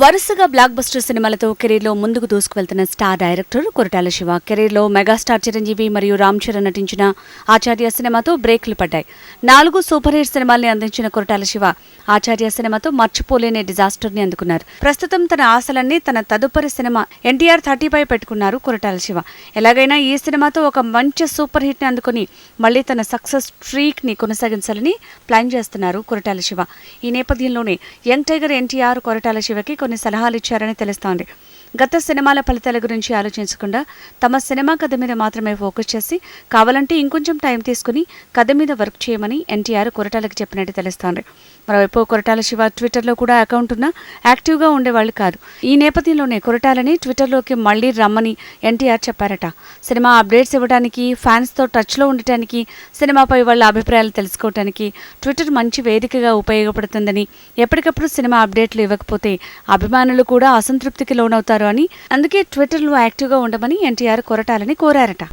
వరుసగా block buster సినిమాలతో కెరీర్లో ముందుకు దూసుకువెళ్తున్న స్టార్ డైరెక్టర్ కొరటాల శివ. కెరీర్లో మెగాస్టార్ చిరంజీవి మరియు రామ్ చరణ్ నటించిన ఆచార్య సినిమాతో బ్రేక్లు పడ్డాయి. నాలుగు సూపర్ హిట్ సినిమాల్ని అందించిన కొరటాల శివ ఆచార్య సినిమాతో మర్చిపోలేని డిజాస్టర్ని అందుకున్నారు. ప్రస్తుతం తన ఆశలన్నీ తన తదుపరి సినిమా ఎన్టీఆర్ థర్టీపై పెట్టుకున్నారు కొరటాల శివ. ఎలాగైనా ఈ సినిమాతో ఒక మంచి సూపర్ హిట్ని అందుకుని మళ్ళీ తన సక్సెస్ స్ట్రీక్ని కొనసాగించాలని ప్లాన్ చేస్తున్నారు కొరటాల శివ. ఈ నేపథ్యంలోనే యంగ్ టైగర్ ఎన్టీఆర్ కొరటాల శివకి కొన్ని సలహాలు ఇచ్చారని తెలుస్తోంది. గత సినిమాల ఫలితాల గురించి ఆలోచించకుండా తమ సినిమా కథ మీద మాత్రమే ఫోకస్ చేసి కావాలంటే ఇంకొంచెం టైం తీసుకుని కథ మీద వర్క్ చేయమని ఎన్టీఆర్ కొరటాలకు చెప్పినట్టు తెలుస్తోంది. మరోవైపు కొరటాల శివ ట్విట్టర్లో కూడా అకౌంట్ ఉన్నా యాక్టివ్గా ఉండేవాళ్ళు కాదు. ఈ నేపథ్యంలోనే కొరటాలని ట్విట్టర్లోకి మళ్ళీ రమ్మని ఎన్టీఆర్ చెప్పారట. సినిమా అప్డేట్స్ ఇవ్వడానికి ఫ్యాన్స్తో టచ్లో ఉండటానికి సినిమాపై వాళ్ళ అభిప్రాయాలు తెలుసుకోవటానికి ట్విట్టర్ మంచి వేదికగా ఉపయోగపడుతుందని ఎప్పటికప్పుడు సినిమా అప్డేట్లు ఇవ్వకపోతే అభిమానులు కూడా అసంతృప్తికి లోనవుతారు. అని. అందుకే ట్విట్టర్లో యాక్టివ్గా ఉండమని ఎన్టీఆర్ కొరటాలని కోరారట.